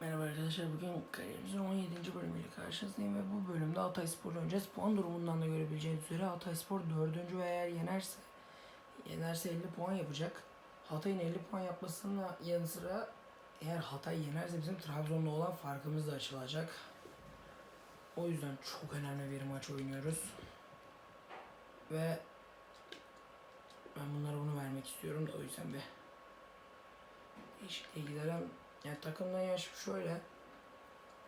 Merhaba arkadaşlar bugün kariyerimizin 17. bölümüyle karşınızdayım ve bu bölümde Hatay Spor'u oynayacağız. Puan durumundan da görebileceğiniz üzere Hatay Spor 4. ve eğer yenerse yenerse 50 puan yapacak. Hatay'ın 50 puan yapmasının yanı sıra eğer Hatay yenerse bizim Trabzon'la olan farkımız da açılacak. O yüzden çok önemli bir maç oynuyoruz. Ve ben bunlara bunu vermek istiyorum da o yüzden bir değişikliğe gidelim. Yani takımdan yaş şöyle.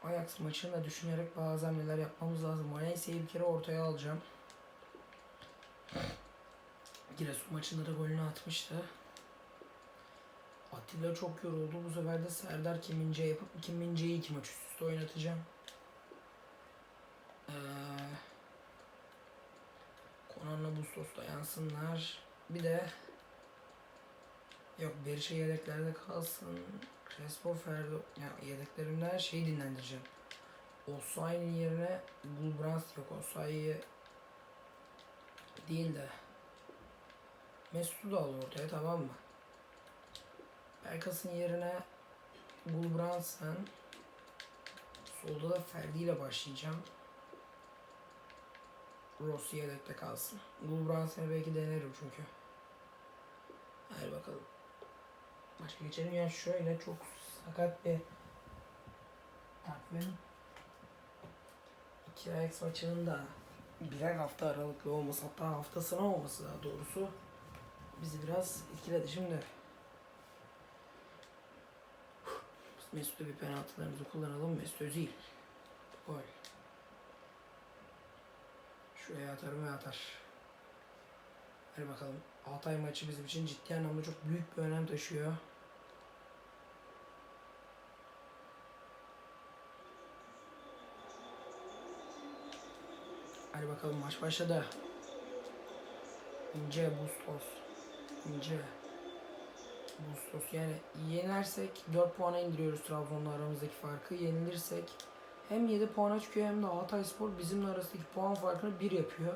Ajax maçını da düşünerek bazı hamleler yapmamız lazım. Valencia'yı bir kere ortaya alacağım. Giresun maçında da golünü atmıştı. Atilla çok yoruldu. Bu sefer de Serdar Kimince yapıp Kimince'yi iki maç üst üste oynatacağım. Ee, Konan'la Bustos'la yansınlar. Bir de Yok Berisha yedeklerde kalsın. Crespo Ferdo ya yedeklerimden şeyi dinlendireceğim. Osayi'nin yerine Gulbrand yok. Osayi'yi değil de Mesut'u da al ortaya tamam mı? Berkas'ın yerine Gulbrandsen Solda da Ferdi ile başlayacağım. Rossi yedekte kalsın. Gulbrandsen'i belki denerim çünkü. Hadi bakalım. Maça geçelim. Yani şöyle çok sakat bir takvim. İki Ajax maçının da birer hafta aralıklı olması hatta haftasına olması daha doğrusu bizi biraz etkiledi. Şimdi Mesut'a bir penaltılarımızı kullanalım. Mesut Özil. Gol. Şuraya atarım ve atar. Hadi bakalım. Altay maçı bizim için ciddi anlamda çok büyük bir önem taşıyor. Hadi bakalım maç başladı. İnce Bustos. İnce. Bustos yani yenersek 4 puana indiriyoruz Trabzon'la aramızdaki farkı. Yenilirsek hem 7 puana çıkıyor hem de Altay Spor bizimle arasındaki puan farkını 1 yapıyor.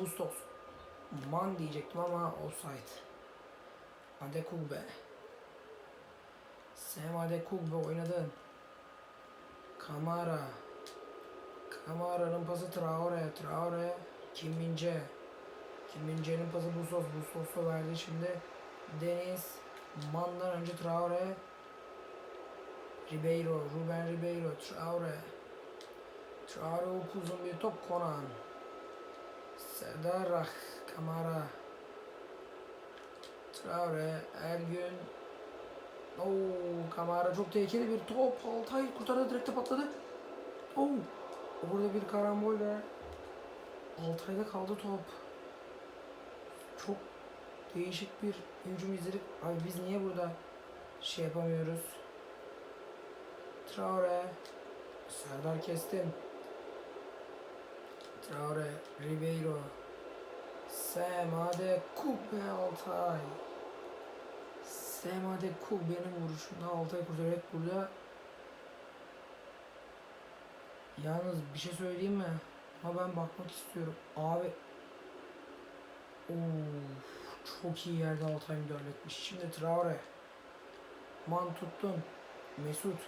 Bustos. Man diyecektim ama offside. Adekugbe. Sem Adekugbe oynadın. Kamara. Kamara'nın pası Traore. Traore. Kim Mince. Kim Mince'nin pası Bustos. Bustos'a verdi şimdi. Deniz. Man'dan önce Traore. Ribeiro. Ruben Ribeiro. Traore. Traore upuzun bir top Konan. Serdar Rah. Kamara. Traore. Ergün. Oo, Kamara çok tehlikeli bir top. Altay kurtardı direkte patladı. Oo. Burada bir karambol ve Altay'da kaldı top. Çok değişik bir hücum izledik. Abi biz niye burada şey yapamıyoruz? Traore. Serdar kestim. Traore. Ribeiro. Semade Kubbe Altay. Semade Kubbe'nin vuruşunda Altay kurtarıyor burada. Yalnız bir şey söyleyeyim mi? Ama ben bakmak istiyorum. Abi Of, çok iyi yerde Altay müdahale etmiş. Şimdi Traore. Man tuttun. Mesut.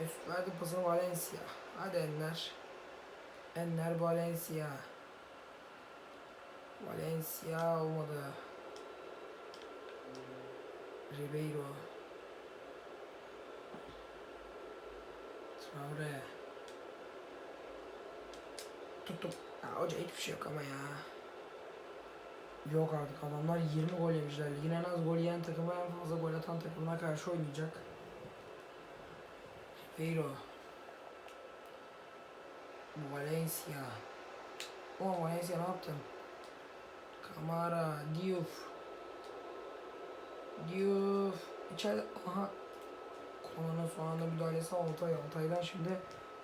Mesut verdi pasını Valencia. Hadi Enler. Enler Valencia. Valencia olmadı. Ribeiro. Traore. Tuttum. Ya hoca hiçbir şey yok ama ya. Yok artık adamlar 20 gol yemişler. Ligin en az gol yiyen takımı en fazla gol atan takımına karşı oynayacak. Ribeiro. Valencia. O Valencia ne yaptın? Kamara, Diouf. Diouf. İçeride, aha. Konanın son anda müdahalesi Altay. Altay'dan şimdi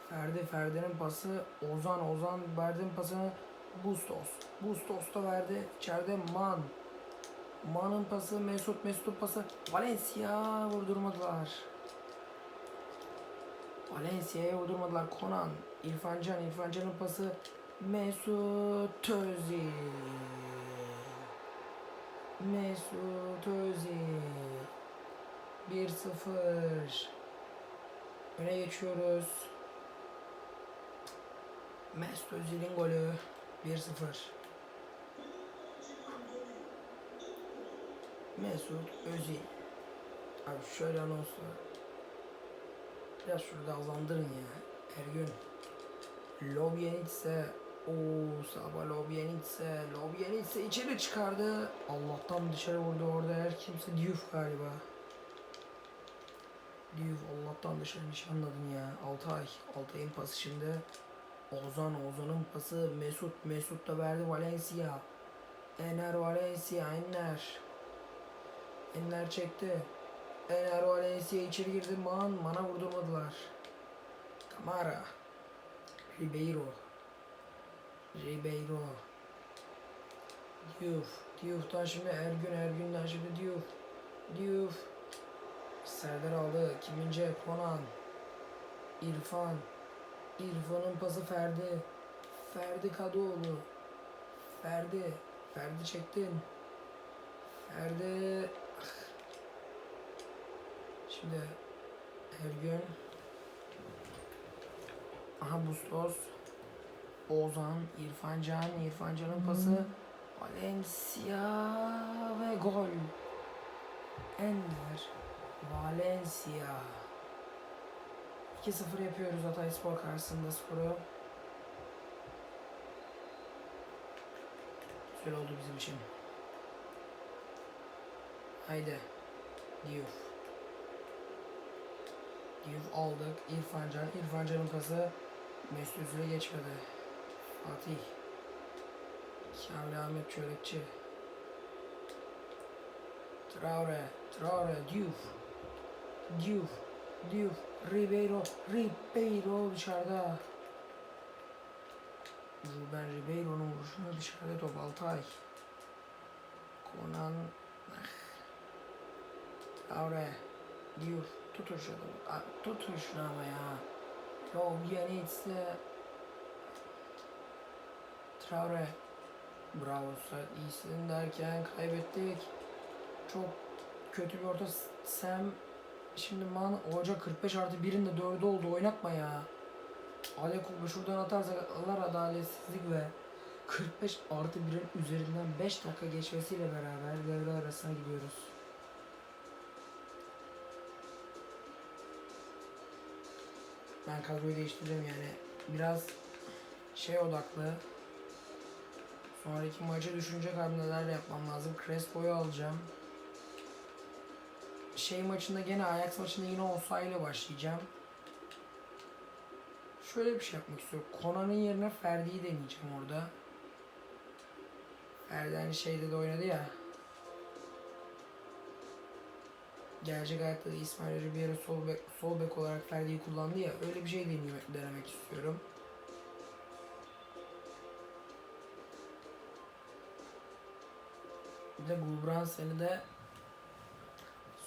Ferdi. Ferdi'nin pası Ozan. Ozan Verdi'nin pasını Bustos. Bustos da verdi. İçeride Man. Man'ın pası Mesut. Mesut'un pası Valencia vurdurmadılar. Valencia'ya vurdurmadılar. Konan. İrfan Can. İrfan Can'ın pası Mesut Özil. Mesut Özil. 1-0. Öne geçiyoruz. Mesut Özil'in golü 1-0. Mesut Özil. Abi şöyle anonsla. Biraz şurada hızlandırın ya. Ergün. Lobyenitse. Ooo Saba Lobyenitse. Lobyenitse içeri çıkardı. Allah'tan dışarı vurdu orada her kimse Diouf galiba. Diouf Allah'tan dışarı nişanladın ya. Altay. Altay'ın pası şimdi. Ozan. Ozan'ın pası. Mesut. Mesut da verdi Valencia. Ener Valencia. Ener. Enler çekti. Ener Valencia içeri girdi. Man. Mana vurdurmadılar. Kamara. Ribeiro. Ribeiro. Diouf. Diouf'tan şimdi Ergün. Ergün'den şimdi Diouf. Diouf. Serdar aldı. Kimince? Konan. İrfan. İrfan'ın pası Ferdi. Ferdi Kadıoğlu. Ferdi. Ferdi çektin. Ferdi. Şimdi Ergün. Aha Bustos. Ozan, İrfan Can, İrfan Can'ın pası. Valencia ve gol. Ender. Valencia. 2-0 yapıyoruz Hatay Spor karşısında sporu. Güzel oldu bizim için. Haydi. Diouf. Diouf aldık. İrfan Can. İrfan Can'ın pası Mesut Özil'e geçmedi. Fatih. Kamil Ahmet Çörekçi. Traore. Traore. Diouf. Diouf. Diouf. Ribeiro. Ribeiro dışarıda. Ruben Ribeiro'nun vuruşunda dışarıda top Altay. Konan. Ah. Traore. Diouf. Tutun şunu. Tutun şunu ama ya. Lobyanitse. Traore. Bravo Said iyisin derken kaybettik. Çok kötü bir orta Sam şimdi man hoca 45 artı 1'in de 4'ü oldu oynatma ya. Alekubu şuradan atarsak Allah adaletsizlik ve 45 artı 1'in üzerinden 5 dakika geçmesiyle beraber devre arasına gidiyoruz. Ben kadroyu değiştirdim yani biraz şey odaklı Sonraki maça düşünecek hamleler yapmam lazım. Crespo'yu alacağım. Şey maçında gene Ajax maçında yine Osa başlayacağım. Şöyle bir şey yapmak istiyorum. Konan'ın yerine Ferdi'yi deneyeceğim orada. Ferdi hani şeyde de oynadı ya. Gerçek hayatta da İsmail Ribeiro sol bek, sol bek olarak Ferdi'yi kullandı ya. Öyle bir şey deneyim, denemek istiyorum. Bir de Gulbran seni de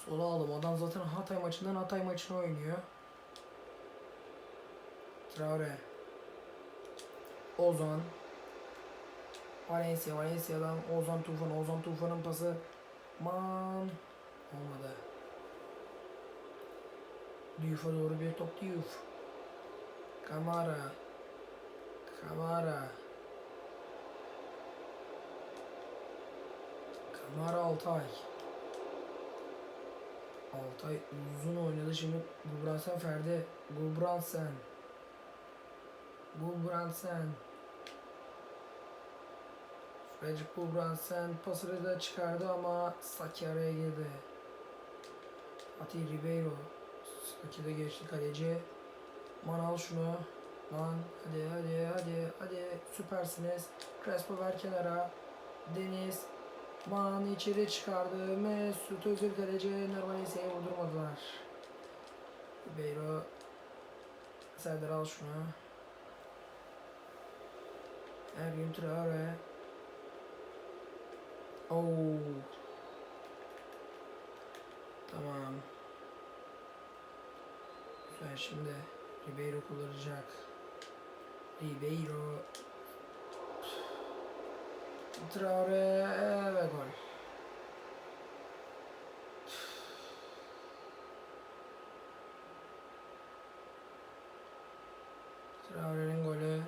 sola aldım. Adam zaten Hatay maçından Hatay maçını oynuyor. Traore. Ozan. Valencia. Valencia'dan Ozan Tufan. Ozan Tufan'ın pası. Man. Olmadı. Diouf'a doğru bir top Diouf. Kamara. Kamara. Kamara Altay. Altay uzun oynadı şimdi Gulbransen Ferdi. Gulbransen. Gulbransen. Bence Gulbransen pasını da çıkardı ama Saki girdi. Fatih Ribeiro. Saki geçti kaleci. Man al şunu. Lan hadi hadi hadi hadi süpersiniz. Crespo ver kenara. Deniz Man içeri çıkardı. Mesut Özil kaleci Narvaez'e vurdurmadılar. Ribeiro Serdar al şunu. Ergün Traore. Oo. Tamam. Güzel şimdi Ribeiro kullanacak. Ribeiro Traore ve gol. Traore'nin golü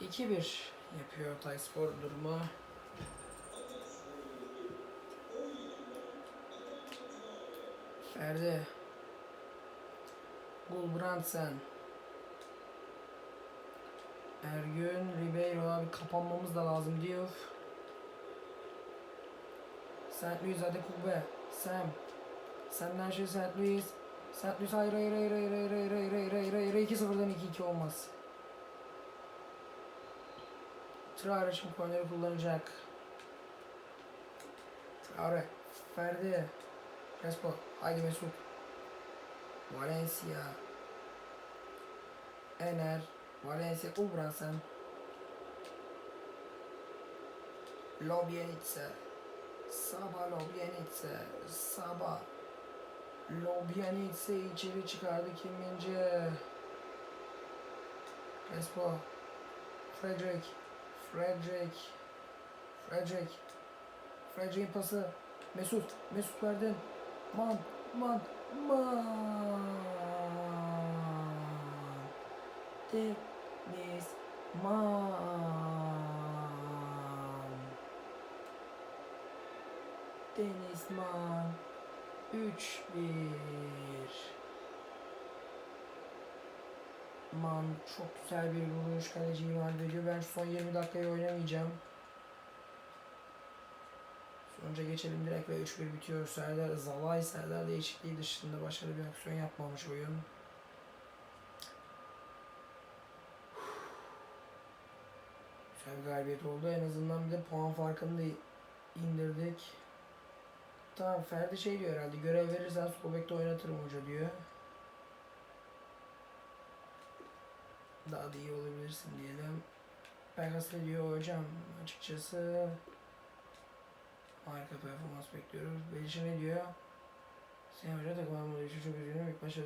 2-1 yapıyor Tayspor duruma. Ferdi. Gulbrandsen. Ergün, Ribeiro abi kapanmamız da lazım diyor. St. Louis hadi Kubbe. Sam. Senden şey St. Louis. St. Louis hayır hayır hayır hayır hayır hayır hayır hayır hayır hayır hayır 2-0'dan 2-2 olmaz. Traore şimdi korneri kullanacak. Traore. Ferdi. Crespo. Haydi Mesut. Valencia. Ener. Valencia. Ubransen. Lobienice. Saba Lobienice. Saba. Lobienice içeri çıkardı Kim Mince. Crespo. Frederick. Frederick. Frederick. Frederick'in pası. Mesut. Mesut verdin. Man. Man. Man. Deniz. Man. Denizman. 3-1. Man çok güzel bir vuruş kaleciyi mağlup ediyor. Ben son 20 dakikayı oynamayacağım. Sonuca geçelim direkt ve 3-1 bitiyor. Serdar Zalay Serdar değişikliği dışında başarılı bir aksiyon yapmamış oyun. Güzel bir galibiyet oldu. En azından bir de puan farkını da indirdik. Tamam Ferdi şey diyor herhalde görev verirsen sol bekte oynatırım hoca diyor. Daha da iyi olabilirsin diyelim. Pegas ne diyor hocam açıkçası harika performans bekliyoruz. Beşi ne diyor? Sen hoca takım almadığı için çok üzgünüm. İlk başta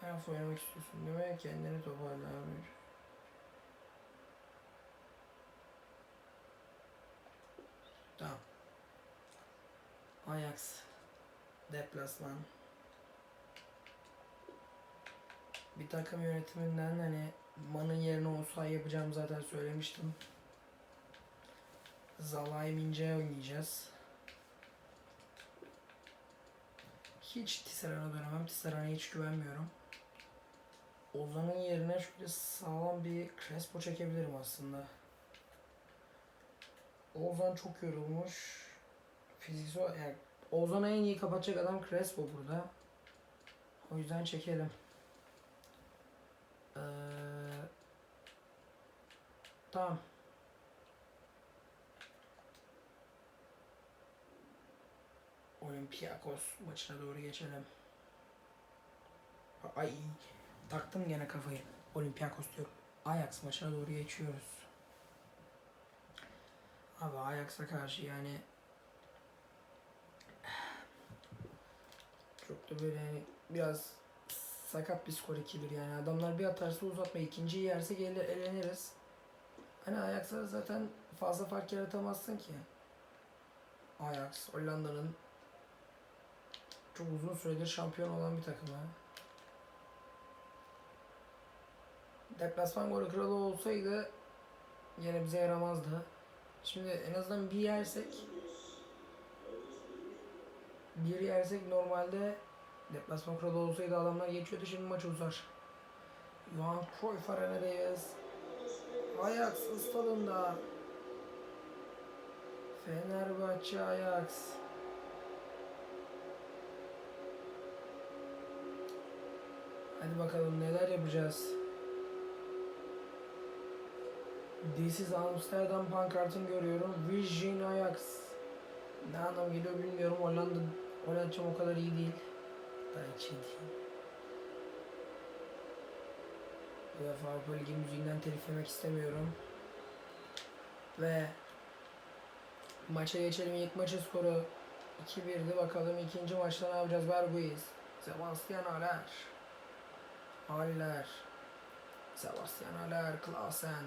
her hafta oynamak istiyorsun değil mi? Kendini toparla. Tamam. Ajax. Deplasman. Bir takım yönetiminden hani Man'ın yerine olsa yapacağım zaten söylemiştim. Zalay Mince oynayacağız. Hiç Tisserand'a dönemem. Tisserand'a hiç güvenmiyorum. Ozan'ın yerine şöyle sağlam bir Crespo çekebilirim aslında. Ozan çok yorulmuş. Fiziksel yani Ozan'ı en iyi kapatacak adam Crespo burada. O yüzden çekelim. Ee, tamam. Olympiakos maçına doğru geçelim. Ay taktım gene kafayı. Olympiakos diyorum. Ajax maçına doğru geçiyoruz. Abi Ajax'a karşı yani da böyle hani biraz sakat bir skor 2-1 yani adamlar bir atarsa uzatma ikinciyi yerse gelir eleniriz. Hani Ajax'a zaten fazla fark yaratamazsın ki. Ajax Hollanda'nın çok uzun süredir şampiyon olan bir takım ha. Deplasman golü kralı olsaydı yine bize yaramazdı. Şimdi en azından bir yersek bir yersek normalde deplasman kralı olsaydı adamlar geçiyordu şimdi maç uzar. Johan Cruyff arenadayız. Ajax stadında. Fenerbahçe Ajax. Hadi bakalım neler yapacağız. This is Amsterdam pankartını görüyorum. Virgin Ajax. Ne anlam geliyor bilmiyorum. Hollanda Hollandacım o kadar iyi değil. İyi değil. UEFA Avrupa Ligi müziğinden telif yemek istemiyorum. Ve maça geçelim. İlk maçın skoru 2-1'di. Bakalım ikinci maçta ne yapacağız? Berguiz. Sebastian Haller. Haller. Sebastian Haller. Klaasen.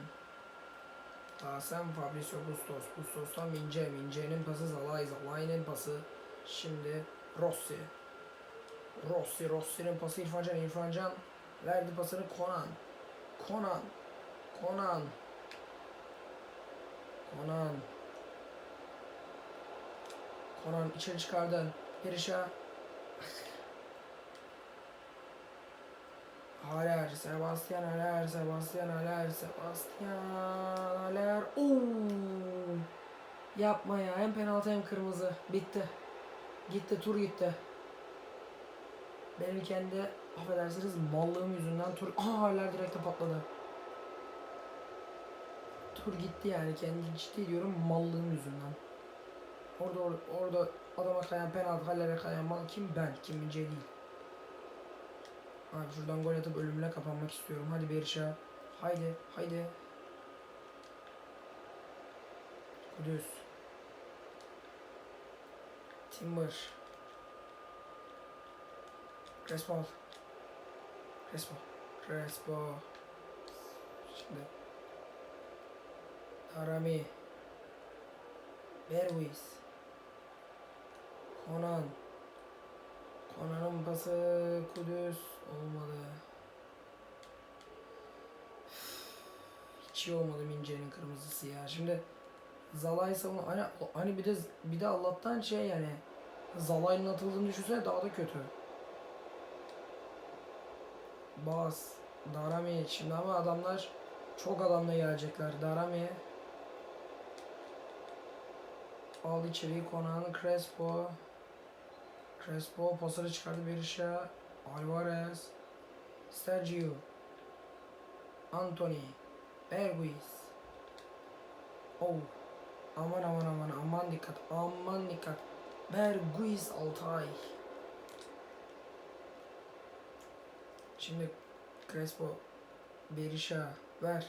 Klaasen Fabricio Bustos. Bustos'tan Mince. Mince'nin pası Zalay. Zalay'ın pası şimdi Rossi. Rossi. Rossi'nin pası İrfancan. İrfancan verdi pasını Konan. Konan. Konan. Konan. Konan içeri çıkardın. Perişa. Haller, Sebastian Haller, Sebastian Haller, Sebastian Haller. Oo! Yapma ya. Hem penaltı hem kırmızı. Bitti. Gitti, tur gitti. Benim kendi affedersiniz mallığım yüzünden tur... Aa Haller direkte patladı. Tur gitti yani. Kendi ciddi diyorum mallığım yüzünden. Orada orada, orada adama kayan penaltı, Haller'e kayan mal kim? Ben. Kim Mince değil. Abi şuradan gol atıp ölümüne kapanmak istiyorum. Hadi Berisha. Haydi, haydi. Kudüs. Timber. Crespo. Crespo. Crespo. Şimdi. Arami. Berwis. Conan. Konanın pası Kudüs olmadı. Hiç iyi olmadı Mince'nin kırmızısı ya. Şimdi Zalay savun hani hani bir de bir de Allah'tan şey yani Zalay'ın atıldığını düşünsene daha da kötü. Bas, Darami. Şimdi ama adamlar çok adamla gelecekler. Darami. Al içeriği konağını Crespo. Crespo pasını çıkardı Berisha Alvarez. Sergio. Anthony. Berguiz Oh. Aman aman aman. Aman dikkat. Aman dikkat. Berguiz Altay Şimdi Crespo Berisha ver.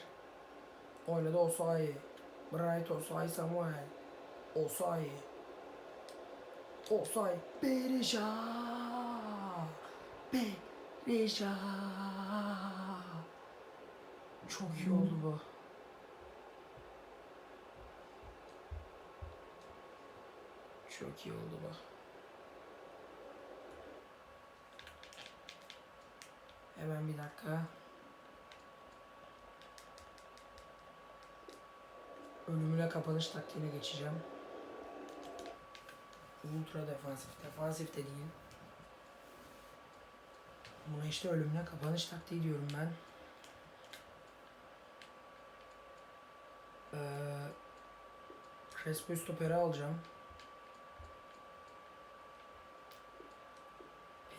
Oynadı Osayi. Bright Osayi Samuel. Osayi. Osay Berisha. Berisha. Çok iyi oldu bu. Çok iyi oldu bu. Hemen bir dakika. Ölümüne kapanış taktiğine geçeceğim. Ultra defansif. Defansif de değil. Buna işte ölümüne kapanış taktiği diyorum ben. Ee, Crespo'yu stopere alacağım.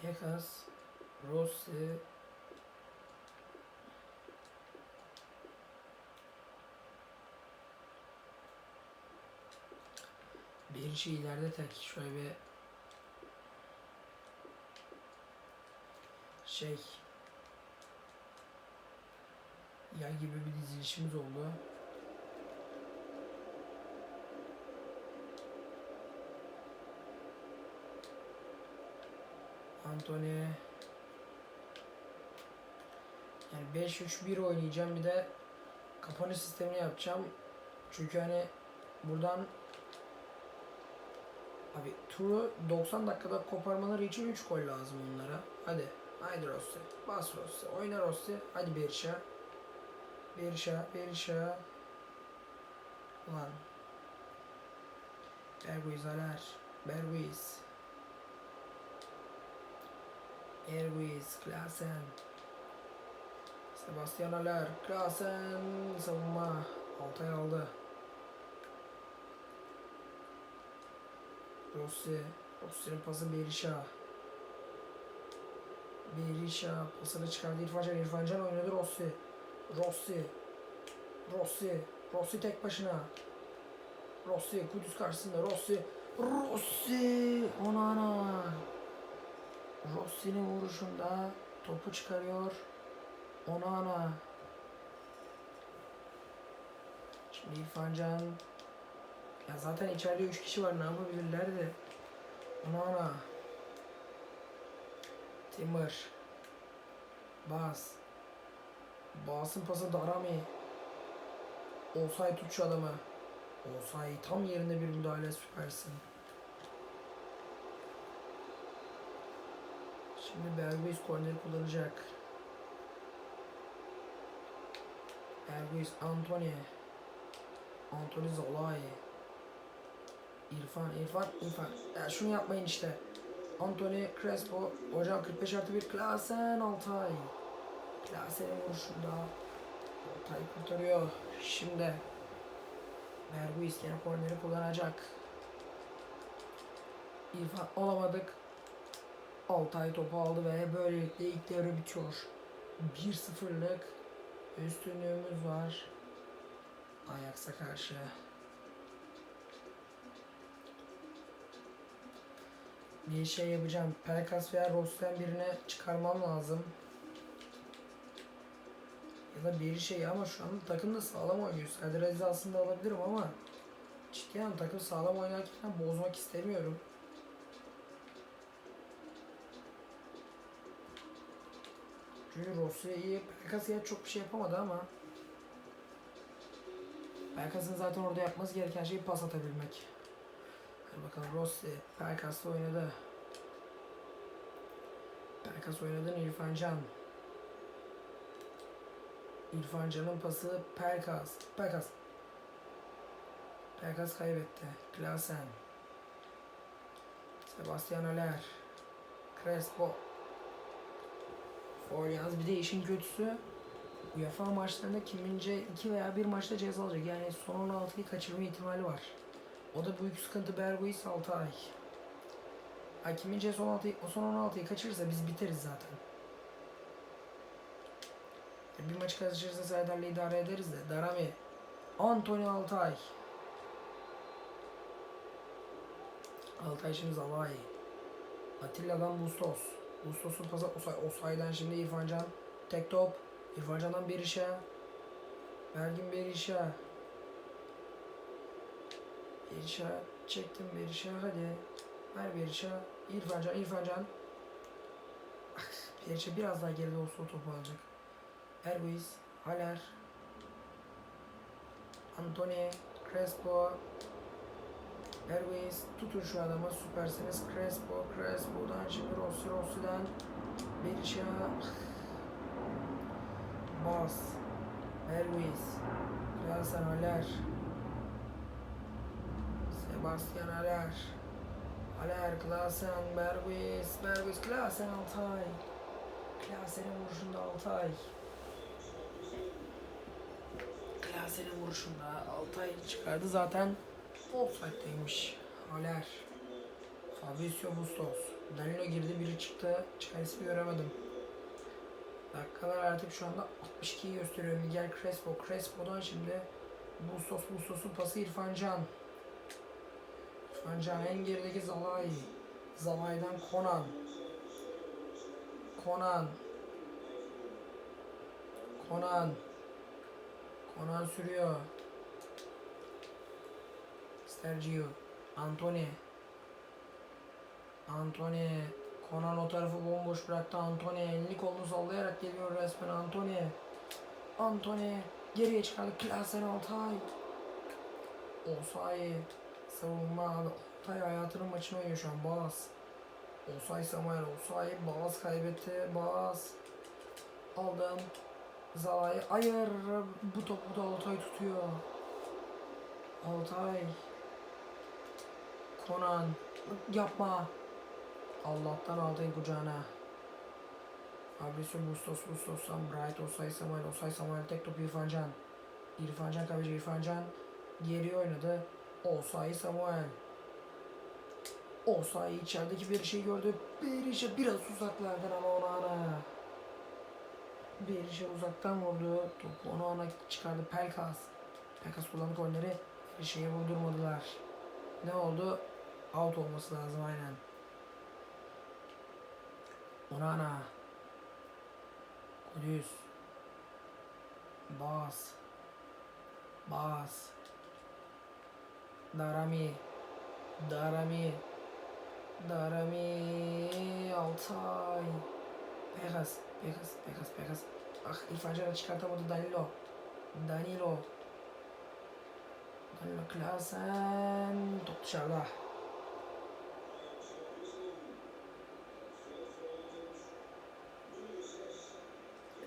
Hekas, Rossi, Bir şey ileride tek şöyle bir şey yay gibi bir dizilişimiz oldu. Anthony yani 5-3-1 oynayacağım bir de kapanış sistemini yapacağım. Çünkü hani buradan Abi turu 90 dakikada koparmaları için 3 gol lazım onlara. Hadi. Haydi Rossi. Bas Rossi. Oyna Rossi. Hadi Berisha. Berisha. Berisha. Ulan. Berguiz Aler. Berguiz. Erguiz. Klasen. Sebastian Aler. Klasen. Savunma. Altay aldı. Rossi. Rossi'nin pası Berisha. Berisha pasını çıkardı İrfan Can. İrfan Can oynadı Rossi. Rossi. Rossi. Rossi tek başına. Rossi Kudüs karşısında Rossi. Rossi. Onana. Rossi'nin vuruşunda topu çıkarıyor. Onana. Şimdi İrfan ya zaten içeride 3 kişi var ne yapabilirler de. Ana ana. Timur. Bas. Basın pası Darami. Olsay tut şu adamı. Olsay tam yerinde bir müdahale süpersin. Şimdi Berbeis korneri kullanacak. Erguiz, Antony. Antony Zolay. İrfan, İrfan, İrfan. Ya şunu yapmayın işte. Antony Crespo. Hocam 45 artı 1. Klasen Altay. Klasen'in vuruşunda. Altay kurtarıyor. Şimdi. Erguiz yine korneri kullanacak. İrfan olamadık. Altay topu aldı ve böylelikle ilk devre bitiyor. 1-0'lık üstünlüğümüz var. Ajax'a karşı. Bir şey yapacağım. Pelkas veya Ross'tan birine çıkarmam lazım. Ya da bir şey ama şu anda takım da sağlam oynuyor. Serdar Aziz aslında alabilirim ama cidden takım sağlam oynarken bozmak istemiyorum. Çünkü Rossi iyi. Pelkas ya çok bir şey yapamadı ama Pelkas'ın zaten orada yapması gereken şey pas atabilmek. Hadi bakalım Rossi Pelkas'la oynadı. Pelkas oynadı İrfan Can. İrfan Can'ın pası Pelkas. Pelkas. Pelkas kaybetti. Klasen. Sebastian Aller. Crespo. Foul bir de işin kötüsü UEFA maçlarında kimince iki veya bir maçta ceza alacak. Yani son 16'yı kaçırma ihtimali var. O da büyük sıkıntı Bergois 6 ay. Ay kimince son 16'yı, o son 16'yı kaçırırsa biz biteriz zaten. Ya Bir maç kaçırırsa Serdar'la idare ederiz de. Darami. Anthony Altay. Altay şimdi Zavai. Atilla'dan Bustos. Bustos'un pası Osay. Osay'dan şimdi İrfan Can. Tek top. İrfan Can'dan Berisha. Bergin Berisha. Berisha. Çektim Berisha hadi. Ver Berisha. İrfan Can. İrfan Can. Ah, Berisha biraz daha geride olsa o topu alacak. Erguiz. Haller. Antony. Crespo. Erguiz. Tutun şu adamı. Süpersiniz. Crespo. Crespo'dan şimdi Rossi. Rossi'den Berisha. Bas. Erguiz. Klasen Haller. Sebastian Haller. Haller, Klasen, Berguiz. Berguiz, Klasen Altay. Klasen'in vuruşunda Altay. Klasen'in vuruşunda Altay çıkardı zaten. Offside'deymiş. Haller. Fabrizio Bustos. Danilo girdi biri çıktı. İsmi göremedim. Dakikalar artık şu anda 62'yi gösteriyor. Miguel Crespo. Crespo'dan şimdi Bustos Bustos'un pası İrfan Can. İrfan Can en gerideki Zalai. Zalai'den Konan. Konan. Konan. Konan sürüyor. Sergio. Antony. Antony. Konan o tarafı bomboş bıraktı Antony. Elini kolunu sallayarak geliyor resmen Antony. Antony geriye çıkardı. Klasen Altay. Osay. Savunma. Altay hayatının maçını oynuyor şu an. Bas. Osay Samuel. Osay. Bas kaybetti. Bas. Aldım. Zalay. Hayır. Bu topu da Altay tutuyor. Altay. Konan. Yapma. Allah'tan Altay'ın kucağına. Fabrizio Bustos, Bustos'tan Bright, Osay Samuel, Osay Samuel tek topu İrfan Can. İrfan Can kaybediyor İrfan Can. Geri oynadı. Osay Samuel. Osay içerideki bir şey gördü. Berisha biraz uzaklardan ama ona ana. Berisha uzaktan vurdu. Topu ona ona çıkardı Pelkas. Pelkas kullandı golleri. Berisha'ya vurdurmadılar. Ne oldu? Out olması lazım aynen. Onana. Kudüs. Bas. Bas. Darami. Darami. Darami. Altay. Pegas. Pegas. Pegas. Pegas. Ah İrfan Can'ı çıkartamadı Danilo. Danilo. Danilo Klasen. Top dışarıda.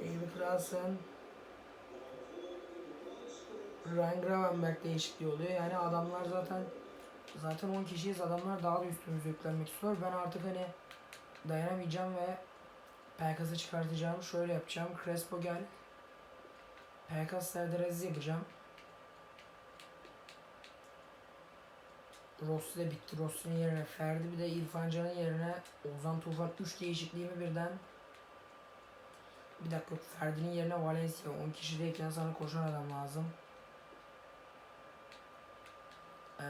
David Klasen. Ryan Gravenberg değişikliği oluyor. Yani adamlar zaten zaten 10 kişiyiz. Adamlar daha da üstümüze yüklenmek istiyor. Ben artık hani dayanamayacağım ve Pelkas'ı çıkartacağım. Şöyle yapacağım. Crespo gel. Pelkas Serdar yapacağım. Rossi de bitti. Rossi'nin yerine Ferdi bir de İrfan Can'ın yerine Ozan Tufan 3 değişikliğimi birden bir dakika Ferdi'nin yerine Valencia 10 kişideyken sana koşan adam lazım. Ee,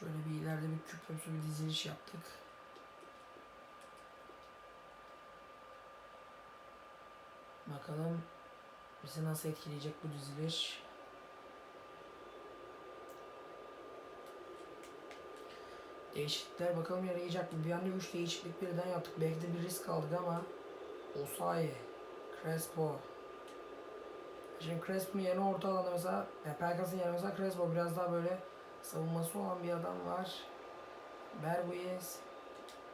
şöyle bir ileride bir küpümsü bir diziliş yaptık. Bakalım bizi nasıl etkileyecek bu diziliş. Değişiklikler bakalım yarayacak mı? Bir anda 3 değişiklik birden yaptık. Belki de bir risk aldık ama Osayi, Crespo. Şimdi Crespo'nun yerine orta alanda mesela yani Pelkas'ın yerine mesela Crespo biraz daha böyle savunması olan bir adam var. Berguiz.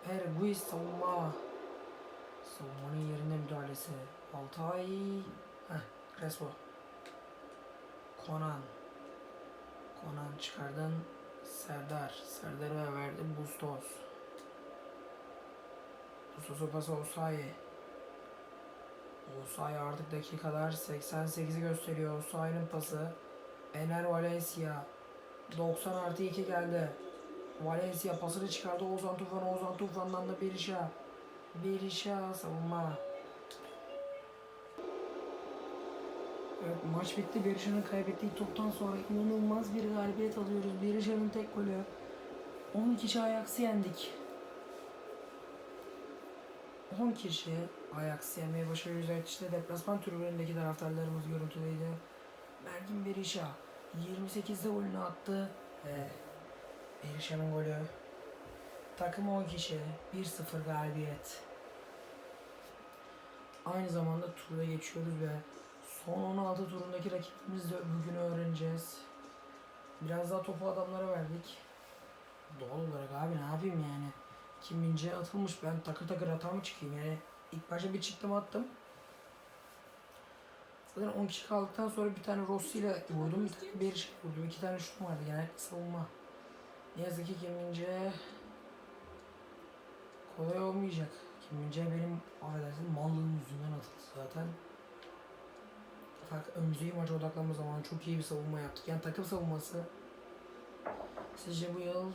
Berguiz savunma. Savunmanın yerine müdahalesi. Altay. Heh, Crespo. Konan. Konan çıkardın. Serdar. Serdar'a verdi. Bustos. Bustos'a pası Osayi. Osayi artık dakikalar 88'i gösteriyor. Osayi'nin pası. Ener Valencia. 90 artı 2 geldi. Valencia pasını çıkardı. Ozan Tufan. Ozan Tufan'dan da Berisha. Berisha savunma. Evet, maç bitti. Berisha'nın kaybettiği toptan sonra inanılmaz bir galibiyet alıyoruz. Berisha'nın tek golü. 10 kişi Ajax'ı yendik. 10 kişi Ajax'ı yenmeyi başarıyoruz. Evet işte deplasman tribünündeki taraftarlarımız görüntüdeydi. Bergin Berisha 28'de golünü attı. Ve Berisha'nın golü. Takım 10 kişi. 1-0 galibiyet. Aynı zamanda tura geçiyoruz ve son 16 turundaki rakibimizi de bugün öğreneceğiz. Biraz daha topu adamlara verdik. Doğal olarak abi ne yapayım yani. Kim Mince'ye atılmış ben takır takır hata mı çıkayım yani. İlk başta bir çıktım attım. Zaten 10 kişi kaldıktan sonra bir tane Rossi ile vurdum, bir tane Berisha vurdum. iki tane şutum vardı genel savunma. Ne yazık ki Kim kolay olmayacak. Kim Mince benim affedersin mallığım yüzünden atıldı zaten. Fakat önümüzdeki maça odaklanma zamanı çok iyi bir savunma yaptık. Yani takım savunması sizce bu yıl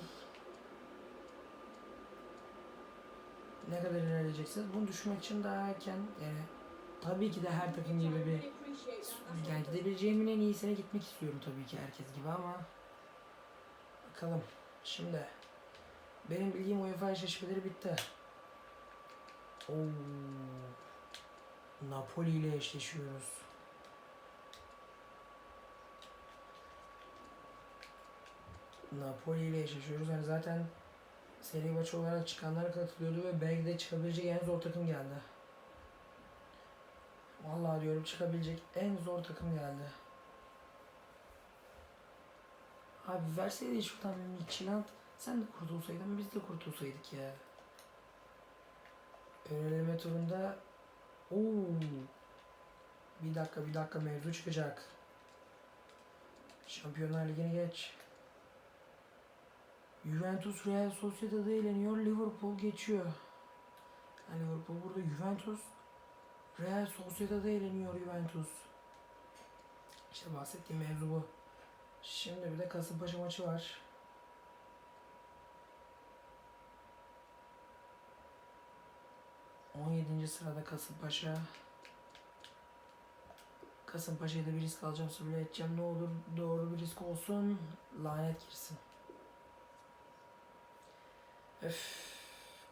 ne kadar ilerleyeceksiniz? Bunu düşünmek için daha erken yani tabii ki de her takım gibi bir yani gidebileceğimin en iyisine gitmek istiyorum tabii ki herkes gibi ama bakalım. Şimdi benim bildiğim UEFA eşleşmeleri bitti. Oo. Napoli ile eşleşiyoruz. Napoli ile eşleşiyoruz. Yani zaten seri maçı olarak çıkanlar katılıyordu ve belki de çıkabilecek en zor takım geldi. Vallahi diyorum çıkabilecek en zor takım geldi. Abi verseydi şuradan Midtjylland sen de kurtulsaydın biz de kurtulsaydık ya. Öneleme turunda Oo. Bir dakika bir dakika mevzu çıkacak. Şampiyonlar Ligi'ne geç. Juventus Real Sociedad'ı eğleniyor. Liverpool geçiyor. Yani Liverpool burada Juventus Real Sociedad'ı eğleniyor Juventus. İşte bahsettiğim mevzu bu. Şimdi bir de Kasımpaşa maçı var. On yedinci sırada Kasımpaşa. Kasımpaşa'ya da bir risk alacağım, söyle edeceğim. Ne olur doğru bir risk olsun. Lanet girsin. Öf.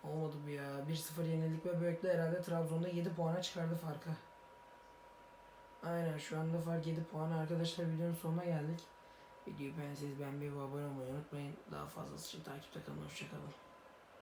Olmadı bu ya. 1-0 yenildik ve böylelikle herhalde Trabzon'da 7 puana çıkardı farkı. Aynen şu anda fark 7 puan. Arkadaşlar videonun sonuna geldik. Videoyu beğenseniz beğenmeyi ve abone olmayı unutmayın. Daha fazlası için takipte kalın. Hoşçakalın.